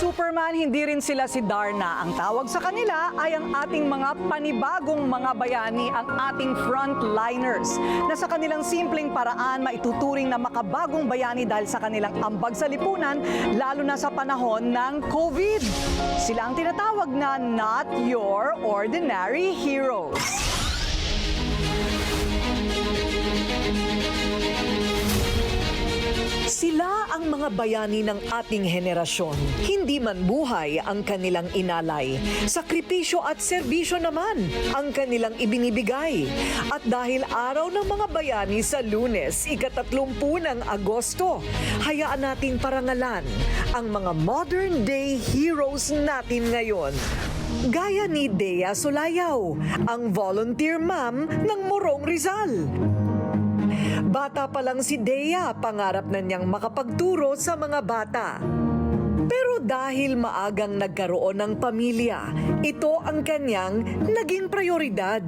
Superman, hindi rin sila si Darna. Ang tawag sa kanila ay ang ating mga panibagong mga bayani, ang ating frontliners, na sa kanilang simpleng paraan maituturing na makabagong bayani dahil sa kanilang ambag sa lipunan, lalo na sa panahon ng COVID. Sila ang tinatawag na not your ordinary heroes. Mga bayani ng ating henerasyon. Hindi man buhay ang kanilang inalay. Sakripisyo at serbisyo naman ang kanilang ibinibigay. At dahil araw ng mga bayani sa lunes, ikatatlumpu ng Agosto, hayaan nating parangalan ang mga modern day heroes natin ngayon. Gaya ni Dea Solayaw, ang volunteer ma'am ng Morong Rizal. Bata pa lang si Dea, pangarap na niyang makapagturo sa mga bata. Pero dahil maagang nagkaroon ng pamilya, ito ang kanyang naging prioridad.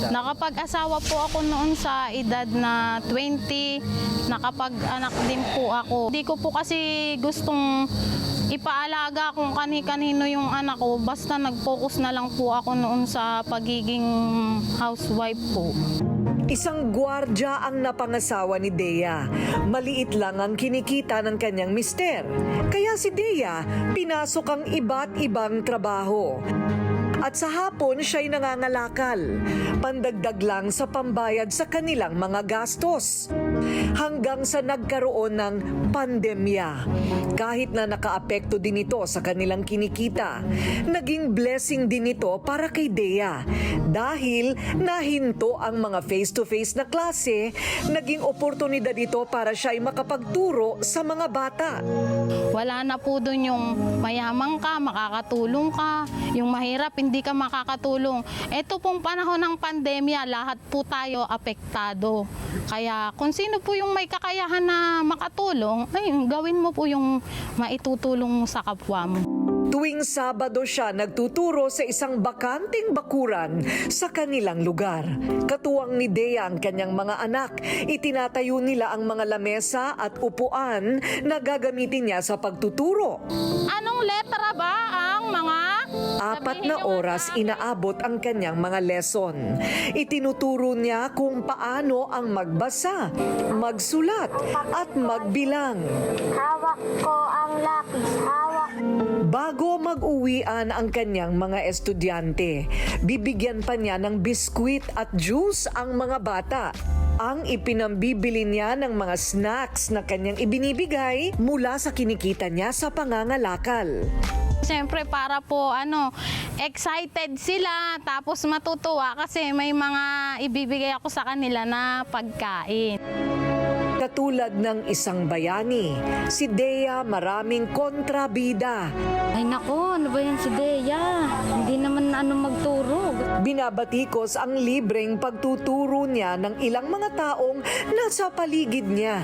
Nakapag-asawa po ako noon sa edad na 20, nakapag-anak din po ako. Hindi ko po kasi gustong ipaalaga kung kani-kanino yung anak ko, basta nag-focus na lang po ako noon sa pagiging housewife po. Isang gwardya ang napangasawa ni Dea. Maliit lang ang kinikita ng kanyang mister. Kaya si Dea, pinasok ang iba't ibang trabaho. At sa hapon siya'y nangangalakal. Pandagdag lang sa pambayad sa kanilang mga gastos. Hanggang sa nagkaroon ng pandemya. Kahit na nakaapekto din ito sa kanilang kinikita, naging blessing din ito para kay Dea. Dahil nahinto ang mga face-to-face na klase, naging oportunidad ito para siya ay makapagturo sa mga bata. Wala na po doon yung mayaman ka, makakatulong ka, yung mahirap, hindi ka makakatulong. Ito pong panahon ng pandemya, lahat po tayo apektado. Kaya kung sino po yung may kakayahan na makatulong, ay gawin mo po yung maitutulong mo sa kapwa mo. Tuwing Sabado siya nagtuturo sa isang bakanting bakuran sa kanilang lugar. Katuwang ni Dea ang kanyang mga anak, itinatayo nila ang mga lamesa at upuan na gagamitin niya sa pagtuturo. Anong letra ba ang mga... Apat na oras inaabot ang kanyang mga lesson. Itinuturo niya kung paano ang magbasa, magsulat at magbilang. Hawak ko ang lapis. Hawak. Bago mag-uwian ang kanyang mga estudyante, bibigyan pa niya ng biskwit at juice ang mga bata. Ang ipinambibili niya ng mga snacks na kanyang ibinibigay mula sa kinikita niya sa pangangalakal. Siyempre para po ano, excited sila tapos matutuwa kasi may mga ibibigay ako sa kanila na pagkain. Katulad ng isang bayani, si Dea maraming kontrabida. Ay nako, ano ba yan si Dea? Hindi naman ano magturo. Binabatikos ang libreng pagtuturo niya ng ilang mga taong nasa paligid niya.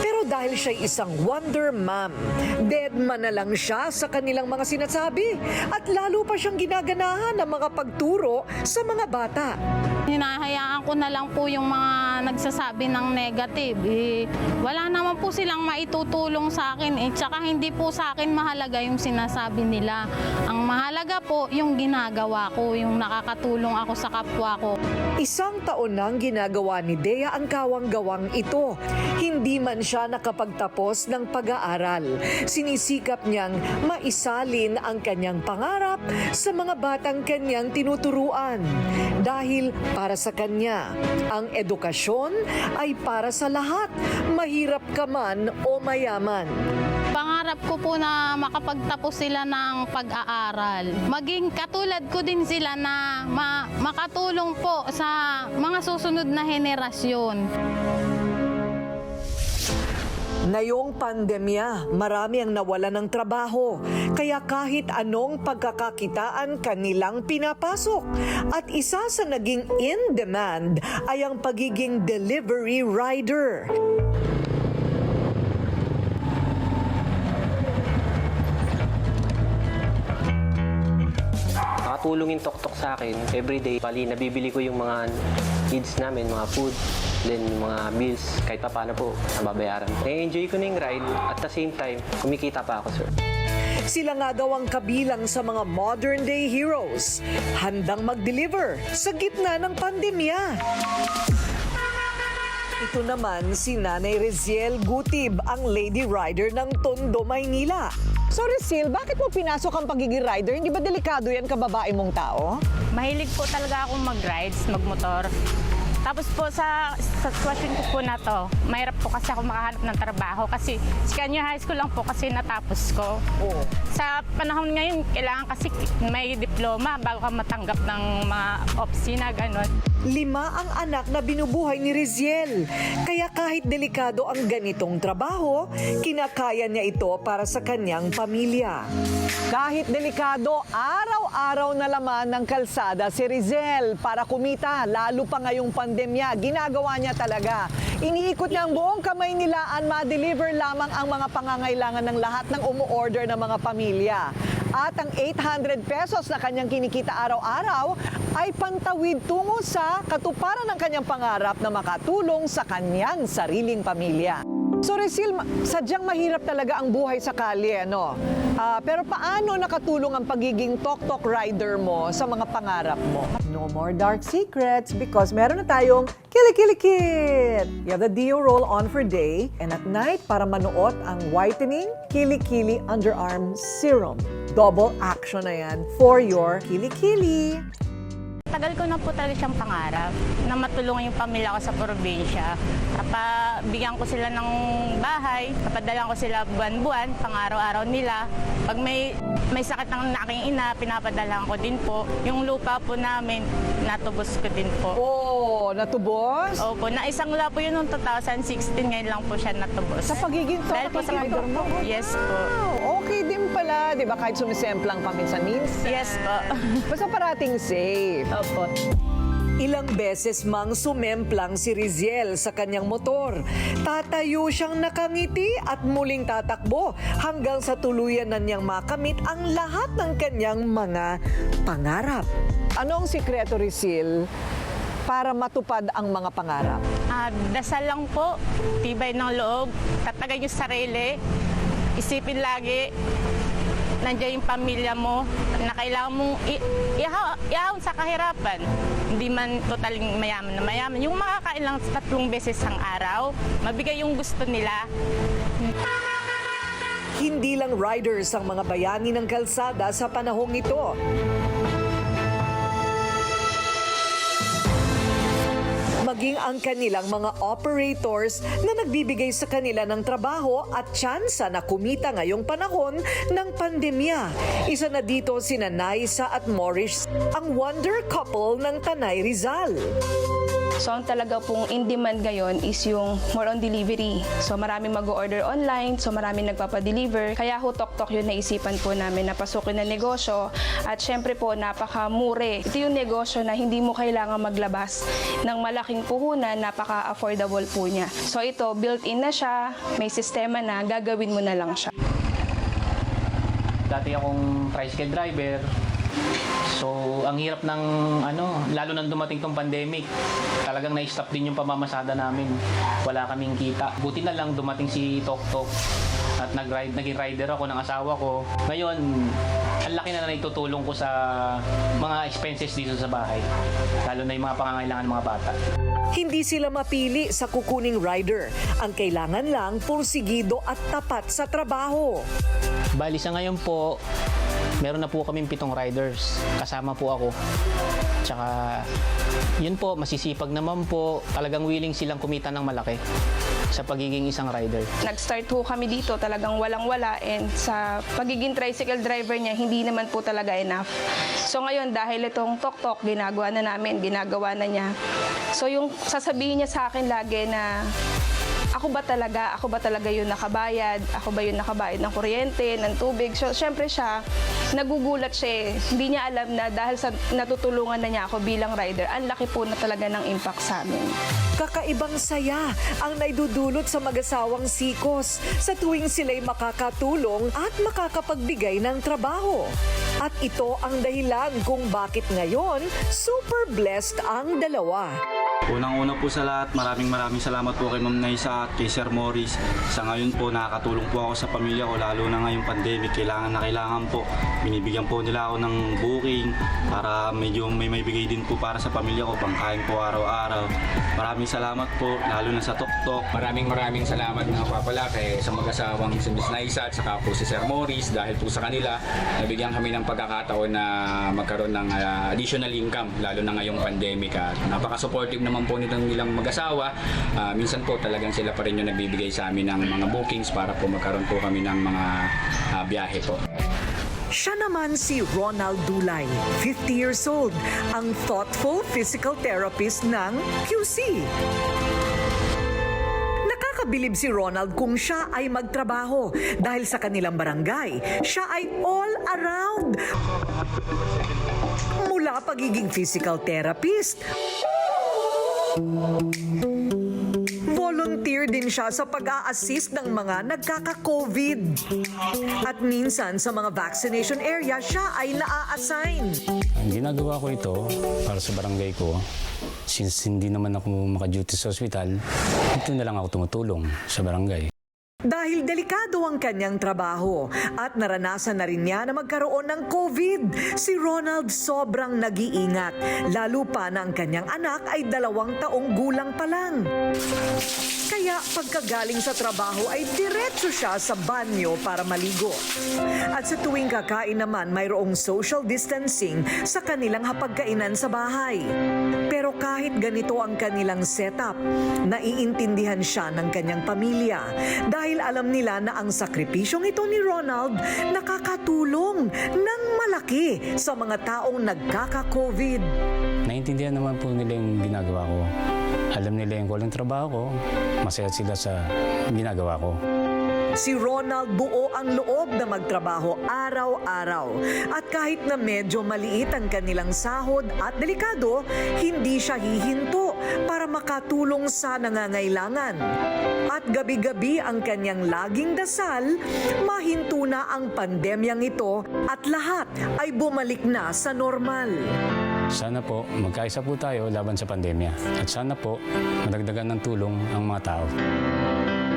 Pero dahil siya isang wonder mom, dead man na lang siya sa kanilang mga sinasabi at lalo pa siyang ginaganahan ng mga pagturo sa mga bata. Hinahayaan ko na lang po yung mga nagsasabi ng negative. Eh, wala naman po silang maitutulong sa akin. Eh, tsaka hindi po sa akin mahalaga yung sinasabi nila. Ang mahalaga po yung ginagawa ko, yung nakakatulong ako sa kapwa ko. Isang taon nang ginagawa ni Dea ang kawang-gawang ito. Hindi man siya nakapagtapos ng pag-aaral. Sinisikap niyang maisalin ang kanyang pangarap sa mga batang kanyang tinuturuan. Dahil para sa kanya, ang edukasyon ay para sa lahat, mahirap ka man o mayaman. Pangarap ko po na makapagtapos sila ng pag-aaral. Maging katulad ko din sila na ma- makatulong po sa mga susunod na henerasyon. Ngayong pandemya, marami ang nawala ng trabaho. Kaya kahit anong pagkakakitaan kanilang pinapasok. At isa sa naging in demand ay ang pagiging delivery rider. Nakatulong yung tok-tok sa akin everyday. Bali, nabibili ko yung mga needs namin, mga food, then yung mga bills, kahit pa paano po, nababayaran. Na-enjoy ko na yung ride, at the same time, kumikita pa ako, sir. Sila nga daw ang kabilang sa mga modern day heroes, handang mag-deliver sa gitna ng pandemya. Ito naman si Nanay Reziel Gutib, ang lady rider ng Tondo, Maynila. So Reziel, bakit mo pinasok ang pagiging rider? Hindi ba delikado yan kababae mong tao? Mahilig po talaga akong mag-rides, magmotor. Tapos po sa, sa sitwasyon ko po na to, mahirap po kasi ako makahanap ng trabaho kasi senior high school lang po kasi natapos ko. Oo. Sa panahon ngayon, kailangan kasi may diploma bago ka matanggap ng mga opisina, gano'n. Lima ang anak na binubuhay ni Riziel. Kaya kahit delikado ang ganitong trabaho, kinakaya niya ito para sa kanyang pamilya. Kahit delikado, araw-araw na laman ng kalsada si Rizel para kumita, lalo pa ngayong pandemya. Ginagawa niya talaga. Iniikot niya ang buong kamay nilaan, ma-deliver lamang ang mga pangangailangan ng lahat ng umu-order ng mga pamilya. At ang 800 pesos na kanyang kinikita araw-araw ay pantawid tungo sa katuparan ng kanyang pangarap na makatulong sa kanyang sariling pamilya. So Resil, sadyang mahirap talaga ang buhay sa kalye, no? Ah, pero paano nakatulong ang pagiging tok-tok rider mo sa mga pangarap mo? No more dark secrets because meron na tayong Kili-Kili-Kit! You have the Dio roll on for day and at night para manuot ang whitening Kili-Kili Underarm Serum. Double action na yan for your Kili-Kili. Tagal ko na po talaga siyang pangarap na matulungan yung pamilya ko sa probinsya. Kapabigyan ko sila ng bahay, papadala ko sila buwan-buwan, pang-araw-araw nila. Pag may, may sakit ng aking ina, pinapadala ko din po. Yung lupa po namin, natubos ko din po. Oh, natubos? Opo, na isang la po yun noong 2016, ngayon lang po siya natubos. Sa pagiging Dahil po sa rider mo? Yes po. Wow, okay din pala. Di ba kahit sumisemplang paminsan-minsan. Yes po. Basta parating safe. Opo. Ilang beses mang sumemplang si Riziel sa kanyang motor. Tatayo siyang nakangiti at muling tatakbo hanggang sa tuluyan na niyang makamit ang lahat ng kanyang mga pangarap. Ano ang sikreto, Rizil, para matupad ang mga pangarap? Ah, dasal lang po, tibay ng loob, tatagan yung sarili, isipin lagi, nandiyan yung pamilya mo, na kailangan mong ihahon sa kahirapan. Hindi man totaling mayaman na mayaman. Yung makakain lang tatlong beses ang araw, mabigay yung gusto nila, Hindi lang riders ang mga bayani ng kalsada sa panahong ito. Maging ang kanilang mga operators na nagbibigay sa kanila ng trabaho at tsansa na kumita ngayong panahon ng pandemya. Isa na dito sina Naisa at Morris, ang wonder couple ng Tanay Rizal. So ang talaga pong in demand ngayon is yung more on delivery. So maraming mag-order online, so maraming nagpapadeliver. Kaya ho tok-tok yung naisipan po namin na pasukin na negosyo. At syempre po, napakamure. Ito yung negosyo na hindi mo kailangan maglabas ng malaking puhunan, napaka-affordable po niya. So ito, built-in na siya, may sistema na, gagawin mo na lang siya. Dati akong tricycle driver. So, ang hirap ng ano, lalo nang dumating tong pandemic. Talagang na-stop din yung pamamasada namin. Wala kaming kita. Buti na lang dumating si Tok Tok at nag-ride, naging rider ako ng asawa ko. Ngayon, ang laki na na itutulong ko sa mga expenses dito sa bahay. Lalo na yung mga pangangailangan ng mga bata. Hindi sila mapili sa kukuning rider. Ang kailangan lang pursigido at tapat sa trabaho. Bali sa ngayon po, meron na po kaming pitong riders. Kasama po ako. Tsaka, yun po, masisipag naman po. Talagang willing silang kumita ng malaki sa pagiging isang rider. Nag-start ho kami dito talagang walang-wala and sa pagiging tricycle driver niya, hindi naman po talaga enough. So ngayon, dahil itong tok-tok, ginagawa na namin, ginagawa na niya. So yung sasabihin niya sa akin lagi na ako ba talaga, ako ba talaga yung nakabayad, ako ba yung nakabayad ng kuryente, ng tubig. So, syempre siya, nagugulat siya eh. Hindi niya alam na dahil sa natutulungan na niya ako bilang rider, ang laki po na talaga ng impact sa amin. Kakaibang saya ang naidudulot sa mag-asawang sikos sa tuwing sila'y makakatulong at makakapagbigay ng trabaho. At ito ang dahilan kung bakit ngayon super blessed ang dalawa. Unang-una po sa lahat, maraming maraming salamat po kay Ma'am Naisa at kay Sir Morris. Sa ngayon po, nakakatulong po ako sa pamilya ko, lalo na ngayong pandemic. Kailangan na kailangan po. Binibigyan po nila ako ng booking para medyo may may bigay din po para sa pamilya ko, pangkain po araw-araw. Maraming salamat po, lalo na sa TokTok. Maraming maraming salamat nga pa pala kay sa mag-asawang si Miss Naisa at saka po si Sir Morris dahil po sa kanila nabigyan kami ng pagkakataon na magkaroon ng ah, additional income lalo na ngayong pandemic at napaka-supportive naman po nitong nilang mag-asawa. Ah, minsan po talagang sila pa rin yung nagbibigay sa amin ng mga bookings para po magkaroon po kami ng mga ah, biyahe po. Siya naman si Ronald Dulay, 50 years old, ang thoughtful physical therapist ng QC. Nakakabilib si Ronald kung siya ay magtrabaho dahil sa kanilang barangay, siya ay all around. Mula pagiging physical therapist, volunteer din siya sa pag-a-assist ng mga nagkaka-COVID. At minsan sa mga vaccination area, siya ay naa-assign. Ang ginagawa ko ito para sa barangay ko, since hindi naman ako maka-duty sa ospital, ito na lang ako tumutulong sa barangay. Dahil delikado ang kanyang trabaho at naranasan na rin niya na magkaroon ng COVID, si Ronald sobrang nag-iingat, lalo pa na ang kanyang anak ay dalawang taong gulang pa lang. Kaya pagkagaling sa trabaho ay diretso siya sa banyo para maligo. At sa tuwing kakain naman mayroong social distancing sa kanilang hapagkainan sa bahay. Pero kahit ganito ang kanilang setup, naiintindihan siya ng kanyang pamilya dahil alam nila na ang sakripisyong ito ni Ronald nakakatulong ng malaki sa mga taong nagkaka-COVID. Naintindihan naman po nila yung ginagawa ko. Alam nila yung walang trabaho ko, masaya sila sa ginagawa ko. Si Ronald buo ang loob na magtrabaho araw-araw. At kahit na medyo maliit ang kanilang sahod at delikado, hindi siya hihinto para makatulong sa nangangailangan. At gabi-gabi ang kanyang laging dasal, mahinto na ang pandemyang ito at lahat ay bumalik na sa normal. Sana po magkaisa po tayo laban sa pandemya. At sana po madagdagan ng tulong ang mga tao.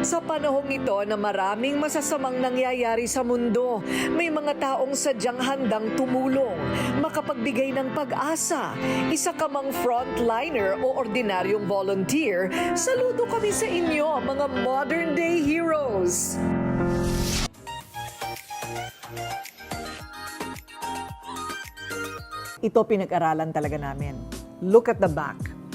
Sa panahong ito na maraming masasamang nangyayari sa mundo, may mga taong sadyang handang tumulong, makapagbigay ng pag-asa. Isa ka mang frontliner o ordinaryong volunteer, saludo kami sa inyo, mga modern day heroes. Ito pinag-aralan talaga namin. Look at the back.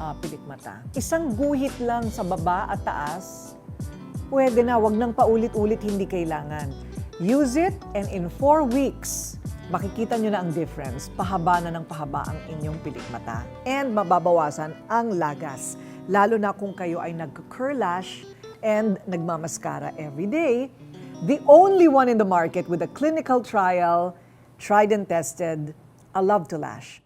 ah, pilikmata. Isang guhit lang sa baba at taas, pwede na, wag nang paulit-ulit, hindi kailangan. Use it and in four weeks, makikita nyo na ang difference. Pahaba na ng pahaba ang inyong pilikmata. And mababawasan ang lagas. Lalo na kung kayo ay nag-curl lash and nagmamaskara every day. The only one in the market with a clinical trial, tried and tested, a love to lash.